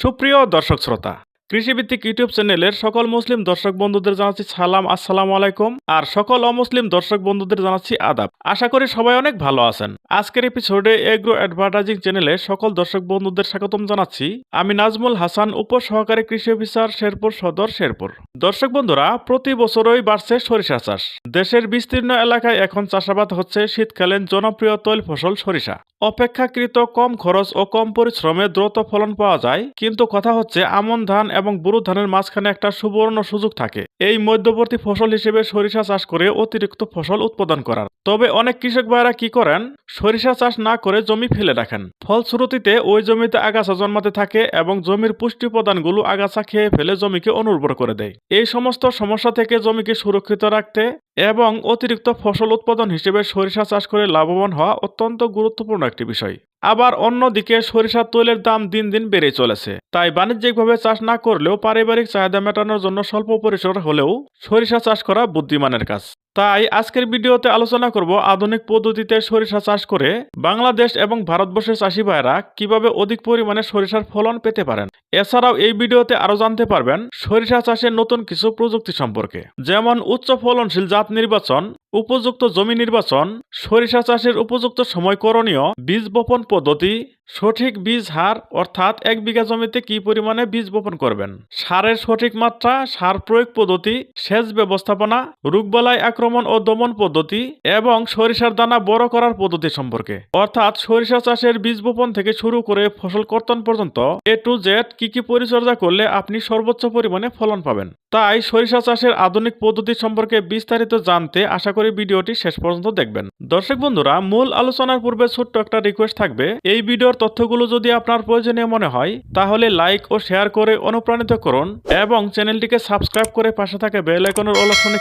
সুপ্রিয় দর্শক শ্রোতা কৃষিভিত্তিক ইউটিউব চ্যানেলের সকল মুসলিম দর্শক বন্ধুদের জানাচ্ছি সালাম, আসসালাম আলাইকুম। আর সকল অমুসলিম দর্শক বন্ধুদের জানাচ্ছি আদাব। আশা করি সবাই অনেক ভালো আছেন। আজকের এপিসোডে এগ্রো অ্যাডভার্টাইজিং চ্যানেলে সকল দর্শক বন্ধুদের স্বাগতম জানাচ্ছি। আমি নাজমুল হাসান উপ সহকারী কৃষি অফিসার, শেরপুর সদর শেরপুর। দর্শক বন্ধুরা, প্রতি বছরই বাড়ছে সরিষা চাষ। দেশের বিস্তীর্ণ এলাকায় এখন চাষাবাদ হচ্ছে শীতকালীন জনপ্রিয় তৈল ফসল সরিষা। অপেক্ষাকৃত কম খরচ ও কম পরিশ্রমে দ্রুত ফলন পাওয়া যায়। কিন্তু কথা হচ্ছে আমন ধান এবং বুরু ধানের মাঝখানে একটা সুবর্ণ সুযোগ থাকে। এই মধ্যবর্তী ফসল হিসেবে সরিষা চাষ করে অতিরিক্ত ফসল উৎপাদন করার। তবে অনেক কৃষক ভাইরা কি করেন? সরিষা চাষ না করে জমি ফেলে রাখেন। ফলশ্রুতিতে ওই জমিতে আগাছা জন্মাতে থাকে এবং জমির পুষ্টি উপাদানগুলো আগাছা খেয়ে ফেলে জমিকে অনুর্বর করে দেয়। এই সমস্ত সমস্যা থেকে জমিকে সুরক্ষিত রাখতে এবং অতিরিক্ত ফসল উৎপাদন হিসেবে সরিষা চাষ করে লাভবান হওয়া অত্যন্ত গুরুত্বপূর্ণ একটি বিষয়। আবার অন্যদিকে সরিষার তৈলের দাম দিন দিন বেড়ে চলেছে। তাই বাণিজ্যিকভাবে চাষ না করলেও পারিবারিক চাহিদা মেটানোর জন্য স্বল্প পরিসর হলেও সরিষা চাষ করা বুদ্ধিমানের কাজ। তাই আজকের ভিডিওতে আলোচনা করব আধুনিক পদ্ধতিতে সরিষা চাষ করে বাংলাদেশ এবং ভারতবর্ষের চাষি ভাইরা কীভাবে অধিক পরিমাণে সরিষার ফলন পেতে পারেন। এছাড়াও এই ভিডিওতে আরও জানতে পারবেন সরিষা চাষের নতুন কিছু প্রযুক্তি সম্পর্কে। যেমন উচ্চ ফলনশীল জাত নির্বাচন, উপযুক্ত জমি নির্বাচন, সরিষা চাষের উপযুক্ত সময় করণীয় বীজ বপন পদ্ধতি, সঠিক বীজ হার অর্থাৎ এক বিঘা জমিতে কি পরিমাণে বীজ বপন করবেন, সারের সঠিক মাত্রা, সার প্রয়োগ পদ্ধতি, সেচ ব্যবস্থাপনা, রোগবালাই আক্রমণ ও দমন পদ্ধতি এবং সরিষার দানা বড় করার পদ্ধতি সম্পর্কে। অর্থাৎ সরিষা চাষের বীজ বপন থেকে শুরু করে ফসল কর্তন পর্যন্ত এ টু জেড কি কি পরিচর্যা করলে আপনি সর্বোচ্চ পরিমাণে ফলন পাবেন। তাই সরিষা চাষের আধুনিক পদ্ধতি সম্পর্কে বিস্তারিত জানতে আশা করি ভিডিওটি শেষ পর্যন্ত দেখবেন। দর্শক বন্ধুরা, মূল আলোচনার পূর্বে ছোট্ট একটা রিকোয়েস্ট থাকবে। এই ভিডিওর তথ্যগুলো যদি আপনার প্রয়োজনীয় মনে হয়, তাহলে লাইক ও শেয়ার করে অনুপ্রাণিত করুন এবং চ্যানেলটিকে সাবস্ক্রাইব করে পাশে থাকা বেল আইকনের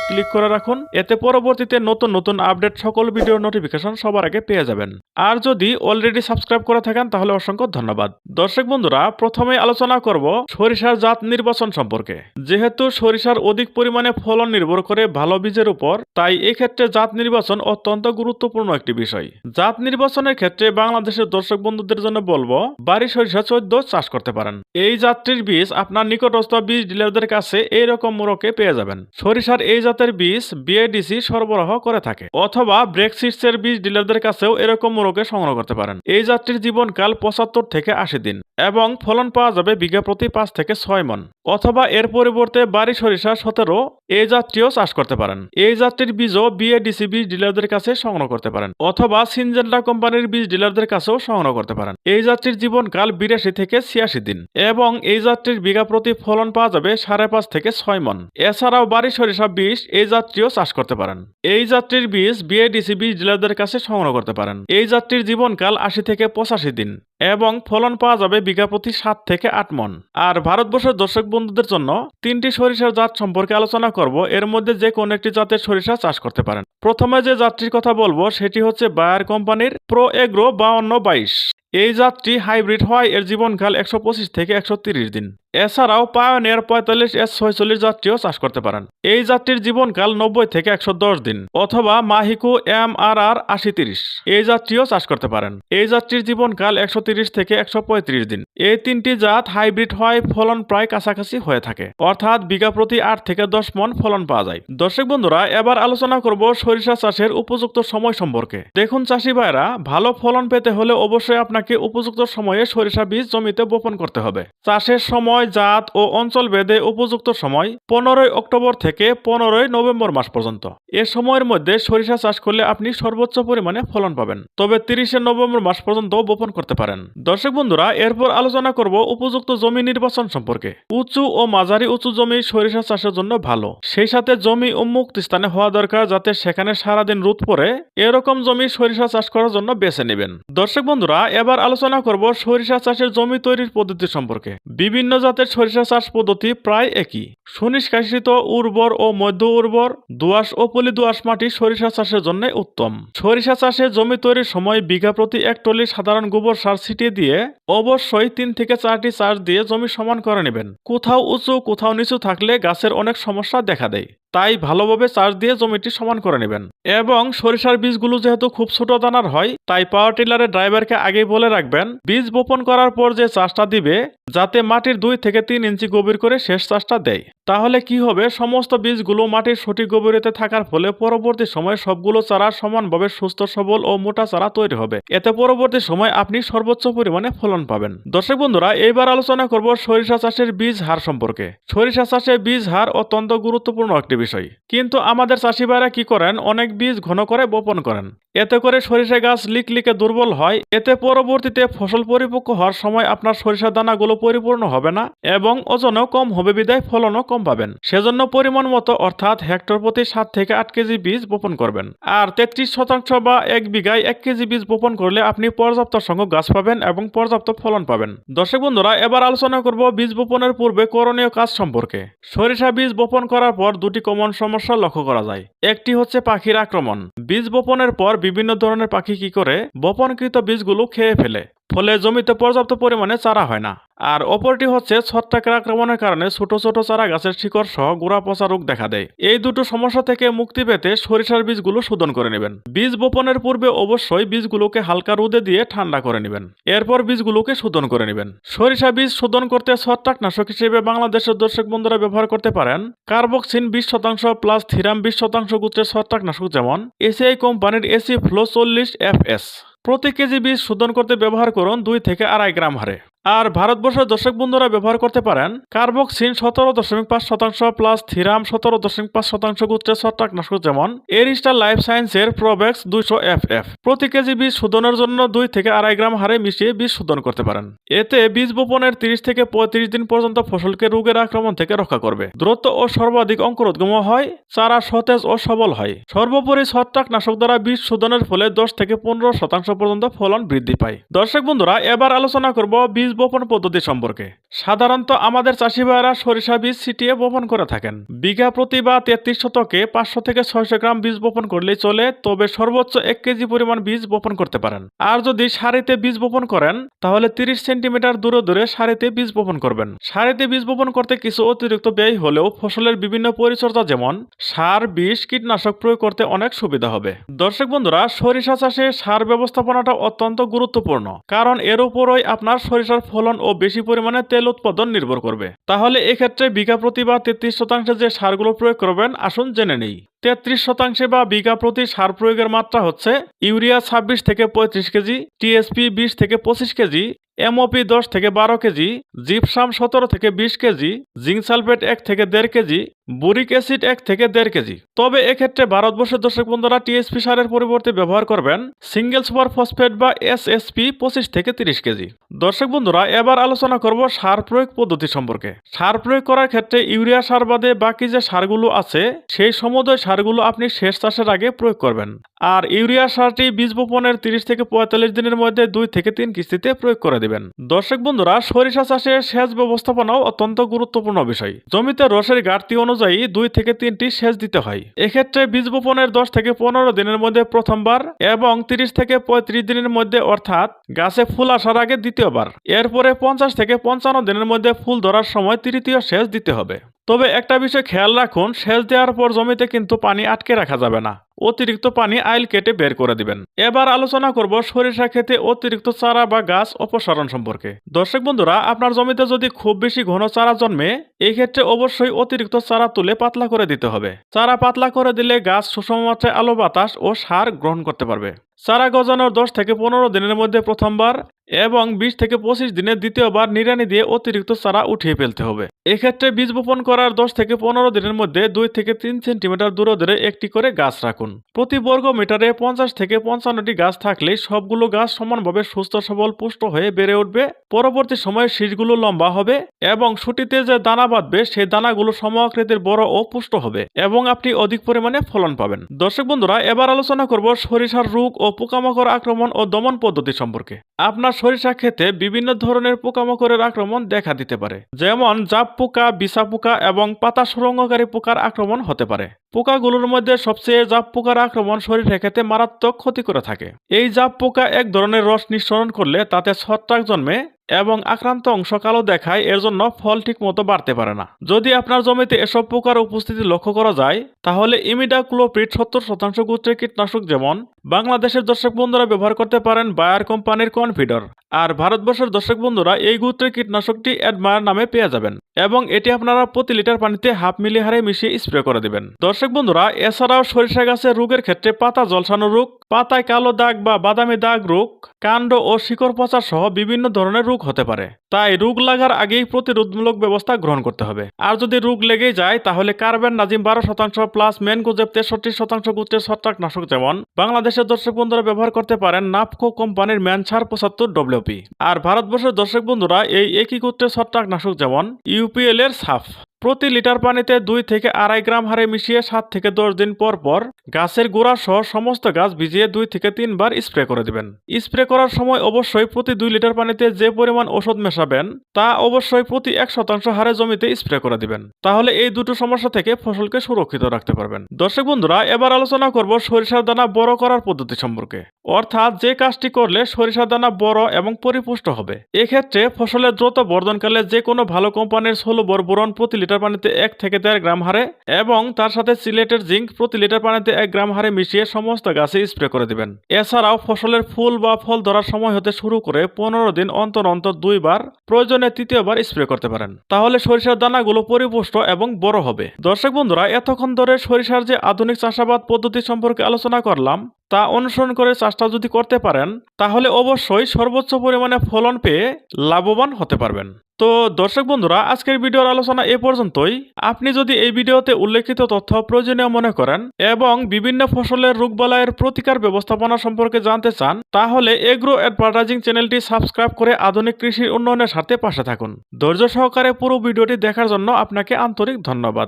ক্লিক করে রাখুন। এতে পরবর্তীতে নতুন নতুন আপডেট সকল ভিডিওর নোটিফিকেশন সবার আগে পেয়ে যাবেন। আর যদি অলরেডি সাবস্ক্রাইব করে থাকেন, তাহলে অসংখ্য ধন্যবাদ। দর্শক বন্ধুরা প্রথমে আলোচনা করব সরিষার জাত নির্বাচন সম্পর্কে। যেহেতু সরিষার অধিক পরিমাণে ফলন নির্ভর করে ভালো বীজের উপর, তাই এক্ষেত্রে জাত নির্বাচন অত্যন্ত গুরুত্বপূর্ণ একটি বিষয়। জাত নির্বাচনের ক্ষেত্রে বাংলাদেশের দর্শক বন্ধুদের জন্য বলব, বাড়ি সরিষা চোদ্দ চাষ করতে পারেন। এই জাতটির বীজ আপনার নিকটস্থ বীজ ডিলারদের কাছে এইরকম মোড়কে পেয়ে যাবেন। সরিষার এই জাতের বীজ বিএডিসি সরবরাহ করে থাকে। অথবা ব্রেকসিটসের বীজ ডিলারদের কাছেও এরকম মোড়কে সংগ্রহ করতে পারেন। এই জাতটির জীবনকাল পঁচাত্তর থেকে আশি দিন এবং ফলন পাওয়া যাবে বিঘা প্রতি পাঁচ থেকে ছয় মন। অথবা এর পরিবর্তে বাড়ি, সরিষা, সতেরো এই জাতটিও চাষ করতে পারেন। এই জাতটির বীজও বিএডিসি বীজ ডিলারদের কাছে সংগ্রহ করতে পারেন। অথবা সিনজেন্ডা কোম্পানির বীজ ডিলারদের কাছেও সংগ্রহ করতে পারেন। এই জাতটির জীবনকাল বিরাশি থেকে ছিয়াশি দিন এবং এই জাতটির বিঘা প্রতি ফলন পাওয়া যাবে সাড়ে পাঁচ থেকে ছয় মন। এছাড়াও বাড়ি, সরিষা বীজ এই জাতটিও চাষ করতে পারেন। এই জাতটির বীজ বিএডিসি বীজ ডিলারদের কাছে সংগ্রহ করতে পারেন। এই জাতটির জীবনকাল আশি থেকে পঁচাশি দিন এবং ফলন পাওয়া যাবে বিঘা প্রতি সাত থেকে আট মন। আর ভারতবর্ষের দর্শক বন্ধুদের জন্য তিনটি সরিষার জাত সম্পর্কে আলোচনা করব। এর মধ্যে যে কোনো একটি জাতের সরিষা চাষ করতে পারেন। প্রথমে যে জাতটির কথা বলব, সেটি হচ্ছে বায়ার কোম্পানির প্রো এগ্রো বাউন্ন বাইশ। এই জাতটি হাইব্রিড হয়, এর জীবনকাল একশো পঁচিশ থেকে একশো তিরিশ দিন। এছাড়াও পায়োনিয়ার পঁয়তাল্লিশ এস ছয়চল্লিশ যাত্রীও চাষ করতে পারেন। এই যাত্রীর জীবনকাল নব্বই থেকে একশো দশ দিন, অথবা মাহিকু এম আর আর আশি তিরিশ। এই যাত্রীও চাষ করতে পারেন। এই যাত্রীর জীবনকাল একশো তিরিশ থেকে একশো পঁয়ত্রিশ দিন। এই তিনটি জাত হাইব্রিড হয়, ফলন প্রায় কাছাকাছি হয়ে থাকে। অর্থাৎ বিঘা প্রতি আট থেকে দশ মন ফলন পাওয়া যায়। দর্শক বন্ধুরা, এবার আলোচনা করব সরিষা চাষের উপযুক্ত সময় সম্পর্কে। দেখুন চাষি ভাইরা, ভালো ফলন পেতে হলে অবশ্যই আপনাকে উপযুক্ত সময়ে সরিষা বীজ জমিতে বপন করতে হবে। চাষের সময় জাত ও অঞ্চল ভেদে উপযুক্ত সময়, পনেরোই অক্টোবর থেকে পনেরোই নভেম্বর মাস পর্যন্ত। এ সময়ের মধ্যে সরিষা চাষ করলে আপনি সর্বোচ্চ পরিমাণে ফলন পাবেন। তবে তিরিশে নভেম্বর মাস পর্যন্ত বপন করতে পারেন। দর্শক বন্ধুরা, এরপর আলোচনা করব উপযুক্ত জমি নির্বাচন সম্পর্কে। উঁচু ও মাঝারি উঁচু জমি সরিষা চাষের জন্য ভালো। সেই সাথে জমি উন্মুক্ত স্থানে হওয়া দরকার যাতে সেখানে সারাদিন রোদ পড়ে। এরকম জমি সরিষা চাষ করার জন্য বেছে নেবেন। দর্শক বন্ধুরা, এবার আলোচনা করব সরিষা চাষের জমি তৈরির পদ্ধতি সম্পর্কে। বিভিন্ন জাতের সরিষা চাষ পদ্ধতি প্রায় একই। সুনিষ্কাশিত উর্বর ও মধ্য উর্বর দোআঁশ ও পলি দোয়াশ মাটি সরিষা চাষের জন্য উত্তম। সরিষা চাষে জমি তৈরির সময় বিঘা প্রতি এক টলি সাধারণ গোবর সার ছিটিয়ে দিয়ে অবশ্যই তিন থেকে চারটি চাষ দিয়ে জমি সমান করে নেবেন। কোথাও উঁচু, কোথাও নিচু থাকলে গাছের অনেক সমস্যা দেখা দেয়। তাই ভালোভাবে চাষ দিয়ে জমিটি সমান করে নেবেন। এবং সরিষার বীজগুলো যেহেতু খুব ছোট দানার হয়, তাই পাওয়ার টিলারের ড্রাইভারকে আগেই বলে রাখবেন, বীজ বপন করার পর যে চাষটা দিবে, যাতে মাটির দুই থেকে তিন ইঞ্চি গভীর করে শেষ চাষটা দেয়। তাহলে কি হবে? সমস্ত বীজগুলো মাটির সঠিক গভীরতে থাকার ফলে পরবর্তী সময় সবগুলো চারা সমানভাবে সুস্থ, সবল ও মোটা চারা তৈরি হবে। এতে পরবর্তী সময় আপনি সর্বোচ্চ পরিমাণে ফলন পাবেন। দর্শক বন্ধুরা, এইবার আলোচনা করব সরিষা চাষের বীজ হার সম্পর্কে। সরিষা চাষে বীজ হার অত্যন্ত গুরুত্বপূর্ণ একটি বিষয়। কিন্তু আমাদের চাষিভাইরা কি করেন? অনেক বীজ ঘন করে বপন করেন। এতে করে সরিষা গাছ লিক লিকে দুর্বল হয়। এতে পরবর্তীতে ফসল পরিপক্ক হওয়ার সময় আপনার সরিষা দানাগুলো পরিপূর্ণ হবে না এবং ওজনও কম হবে, বিদায় ফলনও কম পাবেন। সেজন্য পরিমাণ মতো, অর্থাৎ হেক্টর প্রতি সাত থেকে আট কেজি বীজ বপন করবেন। আর তেত্রিশ শতাংশ বা এক বিঘায় এক কেজি বীজ বপন করলে আপনি পর্যাপ্ত সংখ্যক গাছ পাবেন এবং পর্যাপ্ত ফলন পাবেন। দর্শক বন্ধুরা, এবার আলোচনা করব বীজ বপনের পূর্বে করণীয় কাজ সম্পর্কে। সরিষা বীজ বপন করার পর দুটি কমন সমস্যা লক্ষ্য করা যায়। একটি হচ্ছে পাখির আক্রমণ। বীজ বপনের পর বিভিন্ন ধরনের পাখি কি করে বপনকৃত বীজগুলো খেয়ে ফেলে। ফলে জমিতে পর্যাপ্ত পরিমাণে চারা হয় না। আর অপরটি হচ্ছে ছত্রাকের আক্রমণের কারণে ছোট ছোট চারা গাছের শিকড় সহ গোড়া পচা রোগ দেখা দেয়। এই দুটো সমস্যা থেকে মুক্তি পেতে সরিষার বীজগুলো শোধন করে নেবেন। বীজ বপনের পূর্বে অবশ্যই বীজগুলোকে হালকা রোদে দিয়ে ঠান্ডা করে নেবেন। এরপর বীজগুলোকে শোধন করে নেবেন। সরিষা বীজ শোধন করতে ছত্রাকনাশক হিসেবে বাংলাদেশের দর্শক বন্ধুরা ব্যবহার করতে পারেন। কার্বক্সিন বিশ শতাংশ প্লাস থিরাম বিশ শতাংশ গুত্রের ছত্রাকনাশক যেমন এসিআই কোম্পানির এসি ফ্লো চল্লিশ এফ এস প্রতি কেজি বীজ শোধন করতে ব্যবহার করুন দুই থেকে আড়াই গ্রাম হারে। আর ভারতবর্ষের দর্শক বন্ধুরা ব্যবহার করতে পারেন কার্বক্সিন সতেরো দশমিক পাঁচ শতাংশ প্লাস থিরাম সতেরো দশমিক পাঁচ শতাংশ গুত্রের ছত্রাকনাশক যেমন এরিস্টার লাইফ সায়েন্সের প্রোবেক্স দুইশো এফ এফ প্রতি কেজি বীজ শোধনের জন্য দুই থেকে আড়াই গ্রাম হারে মিশিয়ে বীজ শোধন করতে পারেন। এতে বীজ বপনের তিরিশ থেকে পঁয়ত্রিশ দিন পর্যন্ত ফসলকে রোগের আক্রমণ থেকে রক্ষা করবে। দ্রুত ও সর্বাধিক অঙ্কুরোদ্গম হয়, চারা সতেজ ও সবল হয়। সর্বোপরি ছত্রাকনাশক দ্বারা বীজ শোধনের ফলে দশ থেকে পনেরো শতাংশ পর্যন্ত ফলন বৃদ্ধি পায়। দর্শক বন্ধুরা, এবার আলোচনা করব বীজ বপন পদ্ধতি সম্পর্কে। সাধারণত আমাদের চাষি সরিষা বীজ ছিটিয়ে বপন করে থাকেন। বিঘা প্রতি বা তেত্রিশ শতকে পাঁচশো থেকে ছয়শো গ্রাম বীজ বপন করলেই চলে, তবে সর্বোচ্চ এক কেজি পরিমাণ বীজ বপন করতে পারেন। আর যদি সারিতে বীজ বপন করেন, তাহলে তিরিশ সেন্টিমিটার দূরে দূরে সারিতে বীজ বপন করবেন। সারিতে বীজ বপন করতে কিছু অতিরিক্ত ব্যয় হলেও ফসলের বিভিন্ন পরিচর্যা যেমন সার, বিষ, কীটনাশক প্রয়োগ করতে অনেক সুবিধা হবে। দর্শক বন্ধুরা, সরিষা চাষে সার ব্যবস্থাপনাটা অত্যন্ত গুরুত্বপূর্ণ, কারণ এর উপরই আপনার সরিষার ফলন ও বেশি পরিমাণে তেল উৎপাদন নির্ভর করবে। তাহলে এক্ষেত্রে বিঘা প্রতি বা তেত্রিশ শতাংশে যে সারগুলো প্রয়োগ করবেন, আসুন জেনে নেই। তেত্রিশ শতাংশে বা বিঘা প্রতি সার প্রয়োগের মাত্রা হচ্ছে ইউরিয়া ছাব্বিশ থেকে পঁয়ত্রিশ কেজি, টিএসপি বিশ থেকে পঁচিশ কেজি, এমওপি দশ থেকে বারো কেজি, জিপসাম সতেরো থেকে বিশ কেজি, জিঙ্ক সালফেট এক থেকে দেড় কেজি বুরিক অ্যাসিড এক থেকে দেড় কেজি। তবে এক্ষেত্রে ভারতবর্ষের দর্শক বন্ধুরা টিএসপি সারের পরিবর্তে ব্যবহার করবেন সিঙ্গেল সুপার ফসফেট বা এসএসপি পঁচিশ থেকে তিরিশ কেজি। দর্শক বন্ধুরা, এবার আলোচনা করব সার প্রয়োগ পদ্ধতি সম্পর্কে। সার প্রয়োগ করার ক্ষেত্রে ইউরিয়া সার বাদে বাকি যে সারগুলো আছে, সেই সমুদয় সারগুলো আপনি শেষ চাষের আগে প্রয়োগ করবেন। আর ইউরিয়া সারটি বীজ বপনের তিরিশ থেকে পঁয়তাল্লিশ দিনের মধ্যে দুই থেকে তিন কিস্তিতে প্রয়োগ করে দিবেন। দর্শক বন্ধুরা, সরিষা চাষে সেচ ব্যবস্থাপনাও অত্যন্ত গুরুত্বপূর্ণ বিষয়। জমিতে রসের ঘাটতি অনুযায়ী দুই থেকে তিনটি সেচ দিতে হয়। এক্ষেত্রে বীজ বপনের দশ থেকে পনেরো দিনের মধ্যে প্রথমবার এবং তিরিশ থেকে পঁয়ত্রিশ দিনের মধ্যে অর্থাৎ গাছে ফুল আসার আগে দ্বিতীয়বার। এরপরে পঞ্চাশ থেকে পঞ্চান্ন দিনের মধ্যে ফুল ধরার সময় তৃতীয় সেচ দিতে হবে। তবে একটা বিষয় খেয়াল রাখুন, সেচ দেওয়ার পর জমিতে কিন্তু পানি আটকে রাখা যাবে না। অতিরিক্ত পানি আইল কেটে বের করে দিবেন। এবার আলোচনা করব সরিষা ক্ষেতে অতিরিক্ত চারা বা গাছ অপসারণ সম্পর্কে। দর্শক বন্ধুরা, আপনার জমিতে যদি খুব বেশি ঘন চারা জন্মে এই ক্ষেত্রে অবশ্যই অতিরিক্ত চারা তুলে পাতলা করে দিতে হবে। চারা পাতলা করে দিলে গাছ সুষম মাত্রায় আলো বাতাস ও সার গ্রহণ করতে পারবে। চারা গজানোর দশ থেকে পনেরো দিনের মধ্যে প্রথমবার এবং বিশ থেকে পঁচিশ দিনের দ্বিতীয়বার নিড়ানি দিয়ে অতিরিক্ত চারা উঠিয়ে ফেলতে হবে। এক্ষেত্রে বীজ বপন করার দশ থেকে পনেরো দিনের মধ্যে দুই থেকে তিন সেন্টিমিটার দূরে দূরে একটি করে গাছ রাখুন। প্রতি বর্গ মিটারে পঞ্চাশ থেকে পঞ্চান্নটি গাছ থাকলে সবগুলো গাছ সমানভাবে সুস্থ, সবল, পুষ্ট হয়ে বেড়ে উঠবে। পরবর্তী সময়ে শীষগুলো লম্বা হবে এবং সুটিতে যে দানা বাঁধবে সেই দানাগুলো সমাকৃতির বড় ও পুষ্ট হবে এবং আপনি অধিক পরিমাণে ফলন পাবেন। দর্শক বন্ধুরা, এবার আলোচনা করব সরিষার রোগ ও পোকামাকড় আক্রমণ ও দমন পদ্ধতি সম্পর্কে। আপনার সরিষা খেতে বিভিন্ন ধরনের পোকামাকড়ের আক্রমণ দেখা দিতে পারে, যেমন জাপ পোকা বিষা পোকা এবং পাতা সুরঙ্গকারী পোকার আক্রমণ হতে পারে। পোকাগুলোর মধ্যে সবচেয়ে জাপ পোকার আক্রমণ শরীর ক্ষেতে মারাত্মক ক্ষতি করে থাকে। এই জাপ পোকা এক ধরনের রস নিঃসরণ করলে তাতে ছত্রাক জন্মে এবং আক্রান্ত অংশ কালো দেখায়, এর জন্য ফল ঠিক মতো বাড়তে পারে না। যদি আপনার জমিতে এসব পোকার উপস্থিতি লক্ষ্য করা যায়, তাহলে ইমিডা ক্লোপ্রিট সত্তর শতাংশ গোত্রের কীটনাশক যেমন বাংলাদেশের দর্শক বন্ধুরা ব্যবহার করতে পারেন বায়ার কোম্পানির কনফিডর। আর ভারতবর্ষের দর্শক বন্ধুরা এই গোত্রের কীটনাশকটি অ্যাডমায়ার নামে পেয়ে যাবেন এবং এটি আপনারা প্রতি লিটার পানিতে হাফ মিলি হারে মিশিয়ে স্প্রে করে দেবেন। দর্শক বন্ধুরা এছাড়াও সরিষা গাছের রোগের ক্ষেত্রে পাতা জলসানো রোগ পাতায় কালো দাগ বা বাদামি দাগ রোগ, কাণ্ড ও শিকড় পচা সহ বিভিন্ন ধরনের রোগ হতে পারে। তাই রোগ লাগার আগেই প্রতিরোধমূলক ব্যবস্থা গ্রহণ করতে হবে। আর যদি রোগ লেগেই যায়, তাহলে কার্বেন, নাজিম বারো শতাংশ প্লাস মেনকোজেব তেষট্টি শতাংশ গুচ্ছের ছত্রাকনাশক যেমন। বাংলাদেশের দর্শক বন্ধুরা ব্যবহার করতে পারেন নাপকো কোম্পানির ম্যানছার পঁচাত্তর ডব্লিউপি আর ভারতবর্ষের দর্শক বন্ধুরা এই একই গুচ্ছের ছত্রাকনাশক যেমন ইউপিএল এর সাফ। প্রতি লিটার পানিতে দুই থেকে আড়াই গ্রাম হারে মিশিয়ে সাত থেকে দশ দিন পর পর গাছের গোড়া সহ সমস্ত গাছ ভিজিয়ে দুই থেকে তিনবার স্প্রে করে দিবেন। স্প্রে করার সময় অবশ্যই প্রতি দুই লিটার পানিতে যে পরিমাণ ওষুধ মেশাবেন, তা অবশ্যই প্রতি এক শতাংশ হারে জমিতে স্প্রে করে দিবেন। তাহলে এই দুটো সমস্যা থেকে ফসলকে সুরক্ষিত রাখতে পারবেন। দর্শক বন্ধুরা, এবার আলোচনা করব সরিষার দানা বড় করার পদ্ধতি সম্পর্কে। অর্থাৎ যে কাজটি করলে সরিষার দানা বড় এবং পরিপুষ্ট হবে। এক্ষেত্রে ফসলের দ্রুত বর্ধনকালে যে কোনো ভালো কোম্পানির ষোলো বোরন প্রতি লিটার পানিতে এক থেকে দেড় গ্রাম হারে এবং তার সাথে সিলেটের জিঙ্ক প্রতি লিটার পানিতে এক গ্রাম হারে মিশিয়ে সমস্ত গাছে স্প্রে করে দিবেন। এছাড়াও ফসলের ফুল বা ফল ধরার সময় হতে শুরু করে পনেরো দিন অন্তর অন্তর দুইবার, প্রয়োজনে তৃতীয়বার স্প্রে করতে পারেন। তাহলে সরিষার দানাগুলো পরিপুষ্ট এবং বড় হবে। দর্শক বন্ধুরা, এতক্ষণ ধরে সরিষার যে আধুনিক চাষাবাদ পদ্ধতি সম্পর্কে আলোচনা করলাম তা অনুসরণ করে চাষটা যদি করতে পারেন, তাহলে অবশ্যই সর্বোচ্চ পরিমাণে ফলন পেয়ে লাভবান হতে পারবেন। তো দর্শক বন্ধুরা, আজকের ভিডিওর আলোচনা এ পর্যন্তই। আপনি যদি এই ভিডিওতে উল্লেখিত তথ্য প্রয়োজনীয় মনে করেন এবং বিভিন্ন ফসলের রোগবালাইয়ের প্রতিকার ব্যবস্থাপনা সম্পর্কে জানতে চান, তাহলে এগ্রো অ্যাডভার্টাইজিং চ্যানেলটি সাবস্ক্রাইব করে আধুনিক কৃষি উন্নয়নের সাথে পাশে থাকুন। ধৈর্য সহকারে পুরো ভিডিওটি দেখার জন্য আপনাকে আন্তরিক ধন্যবাদ।